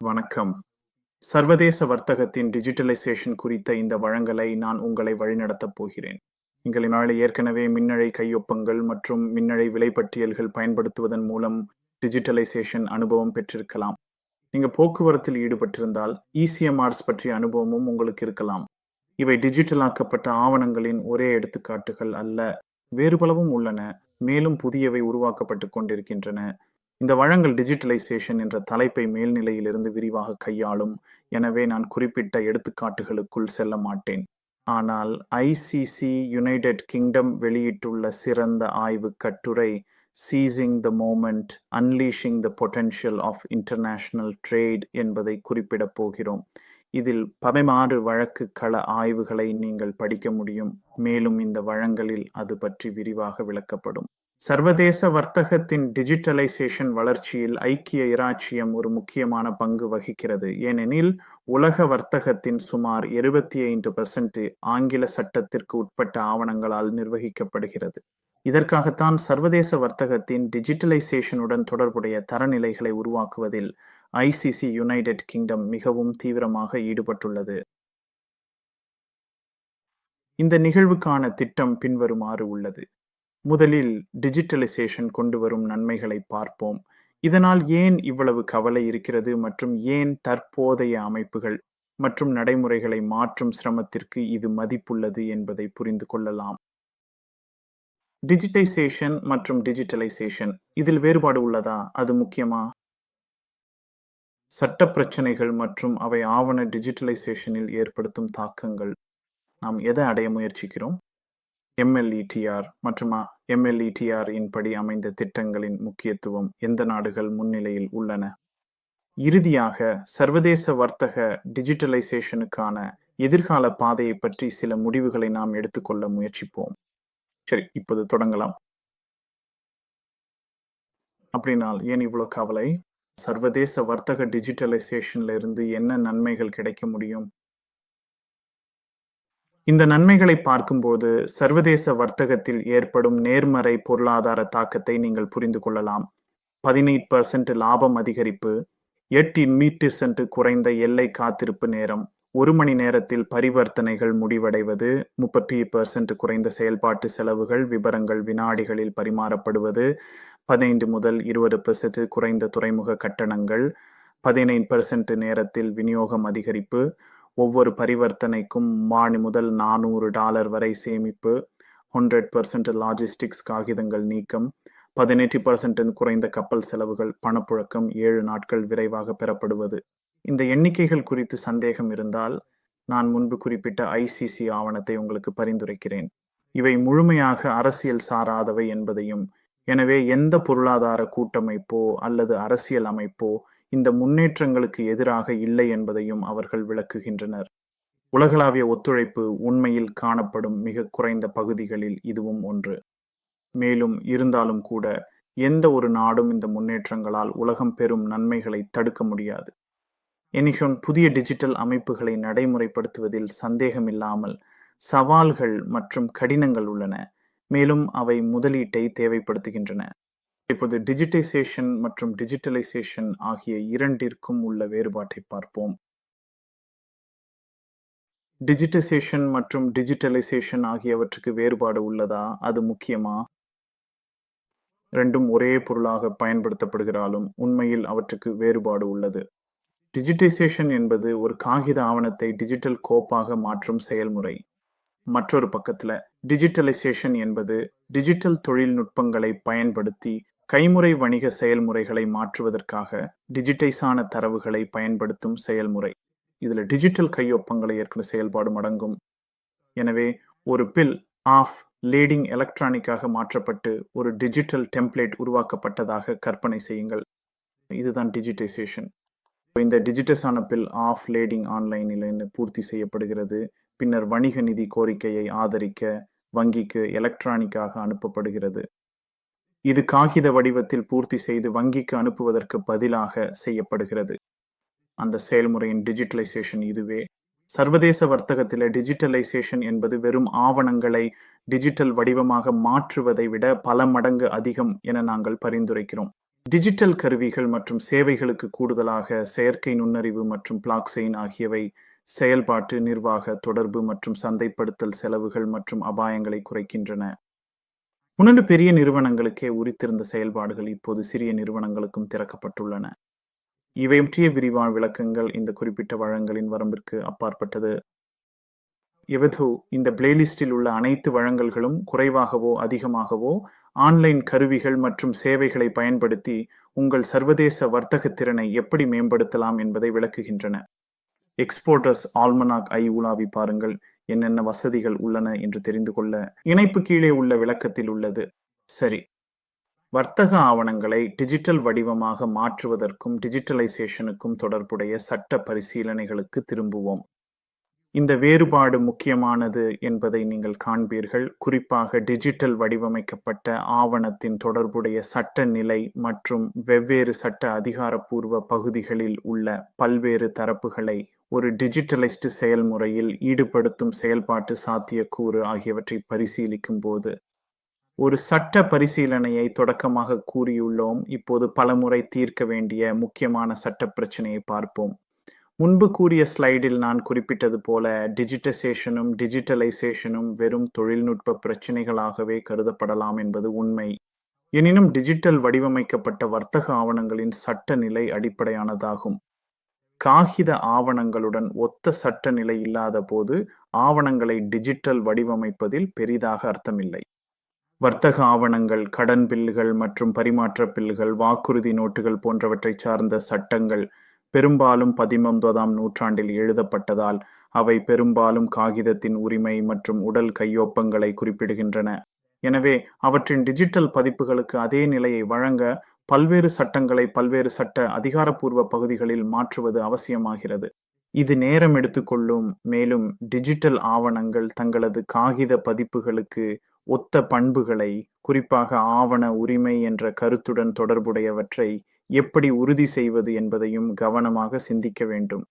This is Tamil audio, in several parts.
வணக்கம். சர்வதேச வர்த்தகத்தின் டிஜிட்டலைசேஷன் குறித்த இந்த வழங்கலை நான் உங்களை வழிநடத்தப் போகிறேன். நீங்கள் ஏற்கனவே மின்னழை கையொப்பங்கள் மற்றும் மின்னழை விலைப்பட்டியல்கள் பயன்படுத்துவதன் மூலம் டிஜிட்டலைசேஷன் அனுபவம் பெற்றிருக்கலாம். நீங்க போக்குவரத்தில் ஈடுபட்டிருந்தால் இசிஎம்ஆர்ஸ் பற்றிய அனுபவமும் உங்களுக்கு இருக்கலாம். இவை டிஜிட்டலாக்கப்பட்ட ஆவணங்களின் ஒரே எடுத்துக்காட்டுகள் அல்ல, வேறு பலவும் உள்ளன, மேலும் புதியவை உருவாக்கப்பட்டு கொண்டிருக்கின்றன. இந்த வழங்கல் டிஜிட்டலைசேஷன் என்ற தலைப்பை மேல்நிலையிலிருந்து விரிவாக கையாளும், எனவே நான் குறிப்பிட்ட எடுத்துக்காட்டுகளுக்குள் செல்ல மாட்டேன். ஆனால் ஐசிசி யுனைடெட் கிங்டம் வெளியிட்டுள்ள சிறந்த ஆய்வு கட்டுரை "seizing the moment unleashing the potential of international trade" என்பதை குறிப்பிடப் போகிறோம். இதில் பதினாறு வழக்கு கள ஆய்வுகளை நீங்கள் படிக்க முடியும், மேலும் இந்த வழங்கலில் அது பற்றி விரிவாக விளக்கப்படும். சர்வதேச வர்த்தகத்தின் டிஜிட்டலைசேஷன் வளர்ச்சியில் ஐக்கிய இராச்சியம் ஒரு முக்கியமான பங்கு வகிக்கிறது, ஏனெனில் உலக வர்த்தகத்தின் சுமார் 75% ஆங்கில சட்டத்திற்கு உட்பட்ட ஆவணங்களால் நிர்வகிக்கப்படுகிறது. இதற்காகத்தான் சர்வதேச வர்த்தகத்தின் டிஜிட்டலைசேஷனுடன் தொடர்புடைய தரநிலைகளை உருவாக்குவதில் ஐசிசி யுனைடெட் கிங்டம் மிகவும் தீவிரமாக ஈடுபட்டுள்ளது. இந்த நிகழ்வுக்கான திட்டம் பின்வருமாறு உள்ளது. முதலில் டிஜிட்டலைசேஷன் கொண்டு வரும் நன்மைகளை பார்ப்போம். இதனால் ஏன் இவ்வளவு கவலை இருக்கிறது மற்றும் ஏன் தற்போதைய அமைப்புகள் மற்றும் நடைமுறைகளை மாற்றும் சிரமத்திற்கு இது மதிப்புள்ளது என்பதை புரிந்து கொள்ளலாம். டிஜிட்டைசேஷன் மற்றும் டிஜிட்டலைசேஷன் இதில் வேறுபாடு உள்ளதா? அது முக்கியமா? சட்ட பிரச்சனைகள் மற்றும் அவை ஆவண டிஜிட்டலைசேஷனில் ஏற்படுத்தும் தாக்கங்கள். நாம் எதை அடைய முயற்சிக்கிறோம்? எம்எல்இடிஆர் மற்றும் எம்எல்இடிஆர் இன் படி அமைந்த திட்டங்களின் முக்கியத்துவம் எந்த நாடுகள் முன்னிலையில் உள்ளன? இறுதியாக, சர்வதேச வர்த்தக டிஜிட்டலைசேஷனுக்கான எதிர்கால பாதையை பற்றி சில முடிவுகளை நாம் எடுத்துக்கொள்ள முயற்சிப்போம். சரி, இப்போது தொடங்கலாம். அப்படினால் ஏன் இவ்வளோ கவலை? சர்வதேச வர்த்தக டிஜிட்டலைசேஷன்ல இருந்து என்ன நன்மைகள் கிடைக்க முடியும்? இந்த நன்மைகளை பார்க்கும்போது சர்வதேச வர்த்தகத்தில் ஏற்படும் நேர்மறை பொருளாதார தாக்கத்தை நீங்கள் புரிந்து கொள்ளலாம். 18% லாபம் அதிகரிப்பு, 8 மீட்டர்சென்ட் குறைந்த எல்லை காத்திருப்பு நேரம், ஒரு மணி நேரத்தில் பரிவர்த்தனைகள் முடிவடைவது, 30% குறைந்த செயல்பாட்டு செலவுகள், விபரங்கள் வினாடிகளில் பரிமாறப்படுவது, 15 முதல் 20% குறைந்த துறைமுக கட்டணங்கள், 19% நேரத்தில் விநியோகம் அதிகரிப்பு, ஒவ்வொரு பரிவர்த்தனைக்கும் மாணி முதல் 400 டாலர் வரை சேமிப்பு, 100% லாஜிஸ்டிக்ஸ் காகிதங்கள் நீக்கம், 18% குறைந்த கப்பல் செலவுகள், பணப்புழக்கம், ஏழு நாட்கள் விரைவாக பெறப்படுவது. இந்த எண்ணிக்கைகள் குறித்து சந்தேகம் இருந்தால், நான் முன்பு குறிப்பிட்ட ஐசிசி ஆவணத்தை உங்களுக்கு பரிந்துரைக்கிறேன். இவை முழுமையாக அரசியல் சாராதவை என்பதையும், எனவே எந்த பொருளாதார கூட்டமைப்போ அல்லது அரசியல் அமைப்போ இந்த முன்னேற்றங்களுக்கு எதிராக இல்லை என்பதையும் அவர்கள் விளக்குகின்றனர். உலகளாவிய ஒத்துழைப்பு உண்மையில் காணப்படும் மிக குறைந்த பகுதிகளில் இதுவும் ஒன்று. மேலும் இருந்தாலும் கூட, எந்த ஒரு நாடும் இந்த முன்னேற்றங்களால் உலகம் பெறும் நன்மைகளை தடுக்க முடியாது. எனினும் புதிய டிஜிட்டல் அமைப்புகளை நடைமுறைப்படுத்துவதில் சந்தேகமில்லாமல் சவால்கள் மற்றும் கடினங்கள் உள்ளன, மேலும் அவை முதலீட்டை தேவைப்படுத்துகின்றன. இப்போது டிஜிட்டைசேஷன் மற்றும் டிஜிட்டலைசேஷன் ஆகிய இரண்டிற்கும் உள்ள வேறுபாட்டை பார்ப்போம். டிஜிட்டைசேஷன் மற்றும் டிஜிட்டலைசேஷன் ஆகியவற்றுக்கு வேறுபாடு உள்ளதா? அது முக்கியமா? ரெண்டும் ஒரே பொருளாக பயன்படுத்தப்படுகிறாலும், உண்மையில் அவற்றுக்கு வேறுபாடு உள்ளது. டிஜிட்டைசேஷன் என்பது ஒரு காகித ஆவணத்தை டிஜிட்டல் கோப்பாக மாற்றும் செயல்முறை. மற்றொரு பக்கத்துல, டிஜிட்டலைசேஷன் என்பது டிஜிட்டல் தொழில்நுட்பங்களை பயன்படுத்தி கைமுறை வணிக செயல்முறைகளை மாற்றுவதற்காக டிஜிட்டைஸான தரவுகளை பயன்படுத்தும் செயல்முறை. இதில் டிஜிட்டல் கையொப்பங்களை ஏற்கும் செயல்பாடும் அடங்கும். எனவே, ஒரு பில் ஆஃப் லேடிங் எலக்ட்ரானிக்காக மாற்றப்பட்டு ஒரு டிஜிட்டல் டெம்ப்ளேட் உருவாக்கப்பட்டதாக கற்பனை செய்யுங்கள். இதுதான் டிஜிட்டைசேஷன். இந்த டிஜிட்டஸான பில் ஆஃப் லேடிங் ஆன்லைனில் பூர்த்தி செய்யப்படுகிறது, பின்னர் வணிக நிதி கோரிக்கையை ஆதரிக்க வங்கிக்கு எலக்ட்ரானிக்காக அனுப்பப்படுகிறது. இது காகித வடிவத்தில் பூர்த்தி செய்து வங்கிக்கு அனுப்புவதற்கு பதிலாக செய்யப்படுகிறது. அந்த செயல்முறையின் டிஜிட்டலைசேஷன் இதுவே. சர்வதேச வர்த்தகத்தில் டிஜிட்டலைசேஷன் என்பது வெறும் ஆவணங்களை டிஜிட்டல் வடிவமாக மாற்றுவதை விட பல மடங்கு அதிகம் என நாங்கள் பரிந்துரைக்கிறோம். டிஜிட்டல் கருவிகள் மற்றும் சேவைகளுக்கு கூடுதலாக செயற்கை நுண்ணறிவு மற்றும் பிளாக்செயின் ஆகியவை செயல்பாட்டு நிர்வாக தொடர்பு மற்றும் சந்தைப்படுத்தல் செலவுகள் மற்றும் அபாயங்களை குறைக்கின்றன முன்னெண்டு பெரிய நிறுவனங்களுக்கே உரித்திருந்த செயல்பாடுகள் இப்போது சிறிய நிறுவனங்களுக்கும் திறக்கப்பட்டுள்ளன. இவை விரிவான விளக்கங்கள். இந்த குறிப்பிட்ட வழங்கலின் வரம்பிற்கு அப்பாற்பட்டது. எவதோ இந்த பிளேலிஸ்டில் உள்ள அனைத்து வழங்கல்களும் குறைவாகவோ அதிகமாகவோ ஆன்லைன் கருவிகள் மற்றும் சேவைகளை பயன்படுத்தி உங்கள் சர்வதேச வர்த்தக திறனை எப்படி மேம்படுத்தலாம் என்பதை விளக்குகின்றன. எக்ஸ்போர்டர்ஸ் ஆல்மனாக் ஐ உலாவி பாருங்கள். என்னென்ன வசதிகள் உள்ளன என்று தெரிந்து கொள்ள இணைப்பு கீழே உள்ள விளக்கத்தில் உள்ளது. சரி. வர்த்தக ஆவணங்களை டிஜிட்டல் வடிவமாக மாற்றுவதற்கும் டிஜிட்டலைசேஷனுக்கும் தொடர்புடைய சட்ட பரிசீலனைகளுக்கு திரும்புவோம். இந்த வேறுபாடு முக்கியமானது என்பதை நீங்கள் காண்பீர்கள். குறிப்பாக டிஜிட்டல் வடிவமைக்கப்பட்ட ஆவணத்தின் தொடர்புடைய சட்ட நிலை மற்றும் வெவ்வேறு சட்ட அதிகாரப்பூர்வ பகுதிகளில் உள்ள பல்வேறு தரப்புகளை ஒரு டிஜிட்டலைஸ்டு செயல்முறையில் ஈடுபடுத்தும் செயல்பாட்டு சாத்தியக்கூறு ஆகியவற்றை பரிசீலிக்கும் போது ஒரு சட்ட பரிசீலனையை தொடக்கமாக கூறியுள்ளோம். இப்போது பலமுறை தீர்க்க வேண்டிய முக்கியமான சட்ட பிரச்சனையை பார்ப்போம். முன்பு கூறிய ஸ்லைடில் நான் குறிப்பிட்டது போல டிஜிட்டசேஷனும் டிஜிட்டலைசேஷனும் வெறும் தொழில்நுட்ப பிரச்சினைகளாகவே கருதப்படலாம் என்பது உண்மை. எனினும் டிஜிட்டல் வடிவமைக்கப்பட்ட வர்த்தக ஆவணங்களின் சட்ட நிலை அடிப்படையானதாகும். காகித ஆவணங்களுடன் ஒத்த சட்ட நிலை இல்லாத போது ஆவணங்களை டிஜிட்டல் வடிவமைப்பதில் பெரிதாக அர்த்தமில்லை. வர்த்தக ஆவணங்கள் கடன் பில்லுகள் மற்றும் பரிமாற்ற பில்லுகள் வாக்குறுதி நோட்டுகள் போன்றவற்றை சார்ந்த சட்டங்கள் பெரும்பாலும் பதிமூன்றாம் நூற்றாண்டில் எழுதப்பட்டதால் அவை பெரும்பாலும் காகிதத்தின் உரிமை மற்றும் உடல் கையொப்பங்களை குறிப்பிடுகின்றன. எனவே அவற்றின் டிஜிட்டல் பதிப்புகளுக்கு அதே நிலையை வழங்க பல்வேறு சட்டங்களை பல்வேறு சட்ட அதிகாரப்பூர்வ பகுதிகளில் மாற்றுவது அவசியமாகிறது. இது நேரம் எடுத்துக்கொள்ளும் மேலும் டிஜிட்டல் ஆவணங்கள் தங்களது காகித பதிப்புகளுக்கு ஒத்த பண்புகளை குறிப்பாக ஆவண உரிமை என்ற கருத்துடன் தொடர்புடையவற்றை எப்படி உறுதி செய்வது என்பதையும் கவனமாக சிந்திக்க வேண்டும்.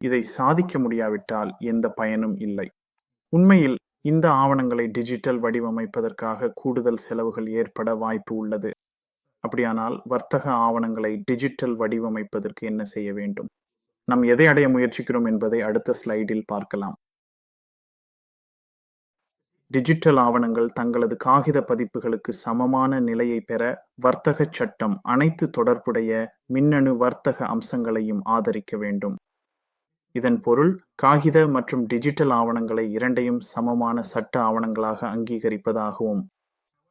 இதை சாதிக்க முடியாவிட்டால் எந்த பயனும் இல்லை. உண்மையில் இந்த ஆவணங்களை டிஜிட்டல் வடிவமைப்பதற்காக கூடுதல் செலவுகள் ஏற்பட வாய்ப்பு உள்ளது. அப்படியானால் வர்த்தக ஆவணங்களை டிஜிட்டல் வடிவமைப்பதற்கு என்ன செய்ய வேண்டும்? நாம் எதை அடைய முயற்சிக்கிறோம் என்பதை அடுத்த ஸ்லைடில் பார்க்கலாம். டிஜிட்டல் ஆவணங்கள் தங்களது காகித பதிப்புகளுக்கு சமமான நிலையை பெற வர்த்தக சட்டம் அனைத்து தொடர்புடைய மின்னணு வர்த்தக அம்சங்களையும் ஆதரிக்க வேண்டும். இதன் பொருள் காகித மற்றும் டிஜிட்டல் ஆவணங்களை இரண்டையும் சமமான சட்ட ஆவணங்களாக அங்கீகரிப்பதாகவும்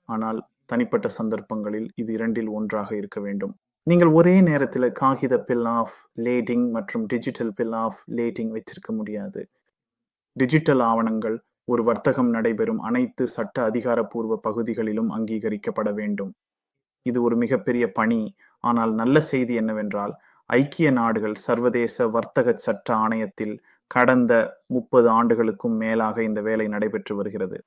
ஆனால் தனிப்பட்ட சந்தர்ப்பங்களில் இது இரண்டில் ஒன்றாக இருக்க வேண்டும். நீங்கள் ஒரே நேரத்தில் காகித பில் ஆஃப் லேடிங் மற்றும் டிஜிட்டல் பில் ஆஃப் லேடிங் வச்சிருக்க முடியாது. டிஜிட்டல் ஆவணங்கள் ஒரு வர்த்தகம் நடைபெறும் அனைத்து சட்ட அதிகாரப்பூர்வ பகுதிகளிலும் அங்கீகரிக்கப்பட வேண்டும். இது ஒரு மிகப்பெரிய பணி. ஆனால் நல்ல செய்தி என்னவென்றால் ஐக்கிய நாடுகள் சர்வதேச வர்த்தக சட்ட ஆணையத்தில் கடந்த முப்பது ஆண்டுகளுக்கும் மேலாக இந்த வேலை நடைபெற்று வருகிறது.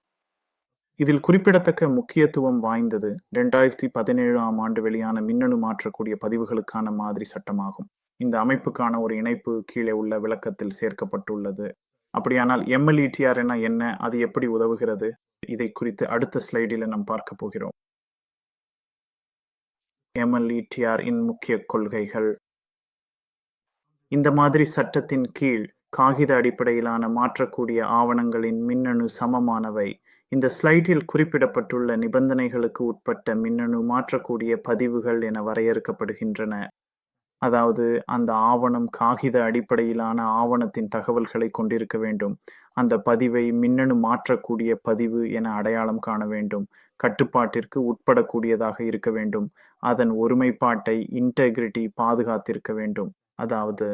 இதில் குறிப்பிடத்தக்க முக்கியத்துவம் வாய்ந்தது இரண்டாயிரத்தி பதினேழாம் ஆண்டு வெளியான மின்னணு மாற்றக்கூடிய பதிவுகளுக்கான மாதிரி சட்டமாகும். இந்த அமைப்புக்கான ஒரு இணைப்பு கீழே உள்ள விளக்கத்தில் சேர்க்கப்பட்டுள்ளது. அப்படியானால் எம்எல்இடிஆர் என என்ன அது எப்படி உதவுகிறது? இதை குறித்து அடுத்த ஸ்லைடில் நாம் பார்க்க போகிறோம். எம்எல்இடிஆர் இன் முக்கிய கொள்கைகள். இந்த மாதிரி சட்டத்தின் கீழ் காகித அடிப்படையிலான மாற்றக்கூடிய ஆவணங்களின் மின்னணு சமமானவை. இந்த ஸ்லைடில் குறிப்பிடப்பட்டுள்ள நிபந்தனைகளுக்கு உட்பட்ட மின்னணு மாற்றக்கூடிய பதிவுகள் என வரையறுக்கப்படுகின்றன. அதாவது அந்த ஆவணம் காகித அடிப்படையிலான ஆவணத்தின் தகவல்களை கொண்டிருக்க வேண்டும். அந்த பதிவை மின்னணு மாற்றக்கூடிய பதிவு என அடையாளம் காண வேண்டும். கட்டுப்பாட்டிற்கு உட்படக்கூடியதாக இருக்க வேண்டும். அதன் ஒருமைப்பாட்டை இன்டெகிரிட்டி பாதுகாத்திருக்க வேண்டும். அதாவது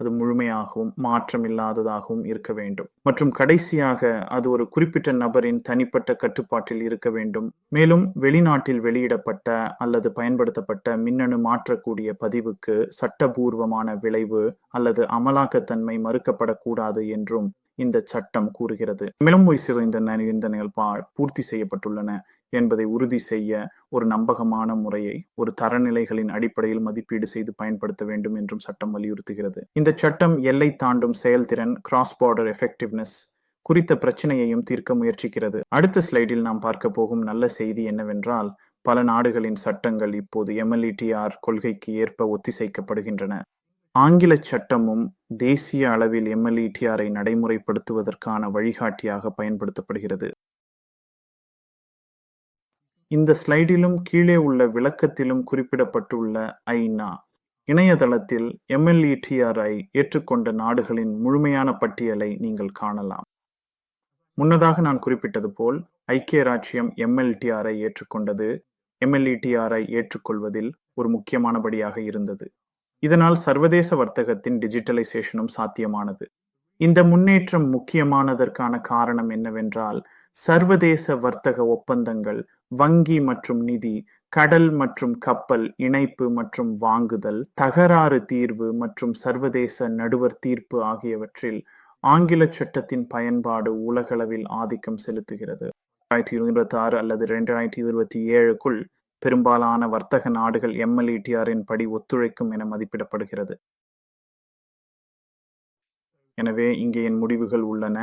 அது முழுமையாகவும் மாற்றம் இல்லாததாகவும் இருக்க வேண்டும். மற்றும் கடைசியாக அது ஒரு குறிப்பிட்ட நபரின் தனிப்பட்ட கட்டுப்பாட்டில் இருக்க வேண்டும். மேலும் வெளிநாட்டில் வெளியிடப்பட்ட அல்லது பயன்படுத்தப்பட்ட மின்னணு மாற்றக்கூடிய பதிவுக்கு சட்டபூர்வமான விளைவு அல்லது அமலாக்கத்தன்மை மறுக்கப்படக்கூடாது என்றும் இந்த சட்டம் கூறுகிறது. மேலும் இந்த நிபந்தனைகள் பூர்த்தி செய்யப்பட்டுள்ளன என்பதை உறுதி செய்ய ஒரு நம்பகமான முறையை ஒரு தரநிலைகளின் அடிப்படையில் மதிப்பீடு செய்து பயன்படுத்த வேண்டும் என்றும் சட்டம் வலியுறுத்துகிறது. இந்த சட்டம் எல்லை தாண்டும் செயல்திறன் கிராஸ் பார்டர் எஃபெக்டிவ்னஸ் குறித்த பிரச்சனையையும் தீர்க்க முயற்சிக்கிறது. அடுத்த ஸ்லைடில் நாம் பார்க்க போகும் நல்ல செய்தி என்னவென்றால் பல நாடுகளின் சட்டங்கள் இப்போது எம்எல்இடிஆர் கொள்கைக்கு ஏற்ப ஒத்திசைக்கப்படுகின்றன. ஆங்கில சட்டமும் தேசிய அளவில் எம்எல்இடிஆரை நடைமுறைப்படுத்துவதற்கான வழிகாட்டியாக பயன்படுத்தப்படுகிறது. இந்த ஸ்லைடிலும் கீழே உள்ள விளக்கத்திலும் குறிப்பிடப்பட்டுள்ள ஐநா இணையதளத்தில் எம்எல்இடிஆரை ஏற்றுக்கொண்ட நாடுகளின் முழுமையான பட்டியலை நீங்கள் காணலாம். முன்னதாக நான் குறிப்பிட்டது போல் ஐக்கிய ராச்சியம் எம்எல்டிஆரை ஏற்றுக்கொண்டது. எம்எல்இடிஆரை ஏற்றுக்கொள்வதில் ஒரு முக்கியமானபடியாக இருந்தது. இதனால் சர்வதேச வர்த்தகத்தின் டிஜிட்டலைசேஷனும் சாத்தியமானது. இந்த முன்னேற்றம் முக்கியமானதற்கான காரணம் என்னவென்றால் சர்வதேச வர்த்தக ஒப்பந்தங்கள் வங்கி மற்றும் நிதி கடல் மற்றும் கப்பல் இணைப்பு மற்றும் வாங்குதல் தகராறு தீர்வு மற்றும் சர்வதேச நடுவர் தீர்ப்பு ஆகியவற்றில் ஆங்கில சட்டத்தின் பயன்பாடு உலகளவில் ஆதிக்கம் செலுத்துகிறது. ஆயிரத்தி இருபத்தி ஆறு அல்லது ரெண்டாயிரத்தி இருபத்தி ஏழுக்குள் பெரும்பாலான வர்த்தக நாடுகள் எம்எல்இடிஆரின் படி ஒத்துழைக்கும் என மதிப்பிடப்படுகிறது. எனவே இங்கே என் முடிவுகள் உள்ளன.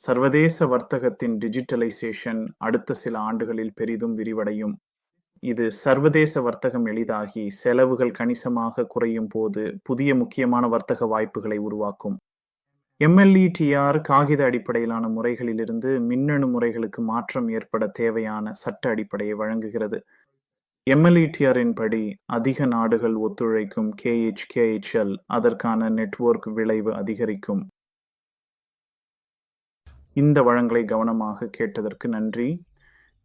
சர்வதேச வர்த்தகத்தின் டிஜிட்டலைசேஷன் அடுத்த சில ஆண்டுகளில் பெரிதும் விரிவடையும். இது சர்வதேச வர்த்தகம் எளிதாகி செலவுகள் கணிசமாக குறையும் போது புதிய முக்கியமான வர்த்தக வாய்ப்புகளை உருவாக்கும். எம்எல்இடிஆர் காகித அடிப்படையிலான முறைகளிலிருந்து மின்னணு முறைகளுக்கு மாற்றம் ஏற்பட தேவையான சட்ட அடிப்படையை வழங்குகிறது. எம்எல்இடிஆரின் படி அதிக நாடுகள் ஒத்துழைக்கும் கேஹெச்கேஹெச்எல் அதற்கான நெட்வொர்க் விளைவு அதிகரிக்கும். இந்த வளங்களை கவனமாக கேட்டதற்கு நன்றி.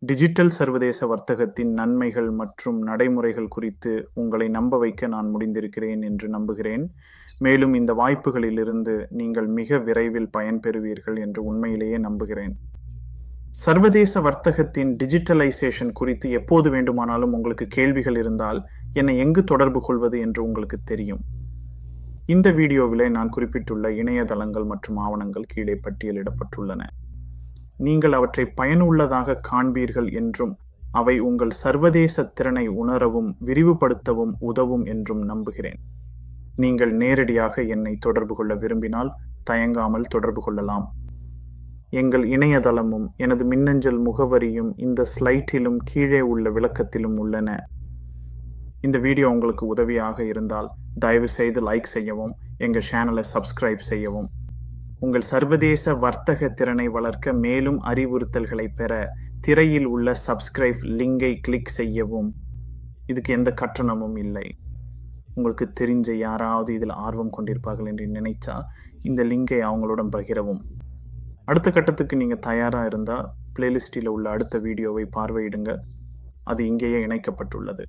டிஜிட்டல் சர்வதேச வர்த்தகத்தின் நன்மைகள் மற்றும் நடைமுறைகள் குறித்து உங்களை நம்ப வைக்க நான் முடிந்திருக்கிறேன் என்று நம்புகிறேன். மேலும் இந்த வாய்ப்புகளிலிருந்து நீங்கள் மிக விரைவில் பயன்பெறுவீர்கள் என்று உண்மையிலேயே நம்புகிறேன். சர்வதேச வர்த்தகத்தின் டிஜிட்டலைசேஷன் குறித்து எப்போது வேண்டுமானாலும் உங்களுக்கு கேள்விகள் இருந்தால் என்னை எங்கு தொடர்பு கொள்வது என்று உங்களுக்கு தெரியும். இந்த வீடியோவிலே நான் குறிப்பிட்டுள்ள இணையதளங்கள் மற்றும் ஆவணங்கள் கீழே பட்டியலிடப்பட்டுள்ளன. நீங்கள் அவற்றை பயனுள்ளதாக காண்பீர்கள் என்றும் அவை உங்கள் சர்வதேச திறனை உணரவும் விரிவுபடுத்தவும் உதவும் என்றும் நம்புகிறேன். நீங்கள் நேரடியாக என்னை தொடர்பு கொள்ள விரும்பினால் தயங்காமல் தொடர்பு கொள்ளலாம். எங்கள் இணையதளமும் எனது மின்னஞ்சல் முகவரியும் இந்த ஸ்லைட்டிலும் கீழே உள்ள விளக்கத்திலும் உள்ளன. இந்த வீடியோ உங்களுக்கு உதவியாக இருந்தால் தயவு செய்து லைக் செய்யவும் எங்கள் சேனலை சப்ஸ்கிரைப் செய்யவும். உங்கள் சர்வதேச வர்த்தக திறனை வளர்க்க மேலும் அறிவுறுத்தல்களை பெற திரையில் உள்ள சப்ஸ்கிரைப் லிங்கை கிளிக் செய்யவும். இதுக்கு எந்த கட்டணமும் இல்லை. உங்களுக்கு தெரிஞ்ச யாராவது இதில் ஆர்வம் கொண்டிருப்பார்கள் என்று நினைச்சா இந்த லிங்கை அவங்களுடன் பகிரவும். அடுத்த கட்டத்துக்கு நீங்கள் தயாராக இருந்தால் பிளேலிஸ்டில் உள்ள அடுத்த வீடியோவை பார்வையிடுங்க. அது இங்கேயே இணைக்கப்பட்டுள்ளது.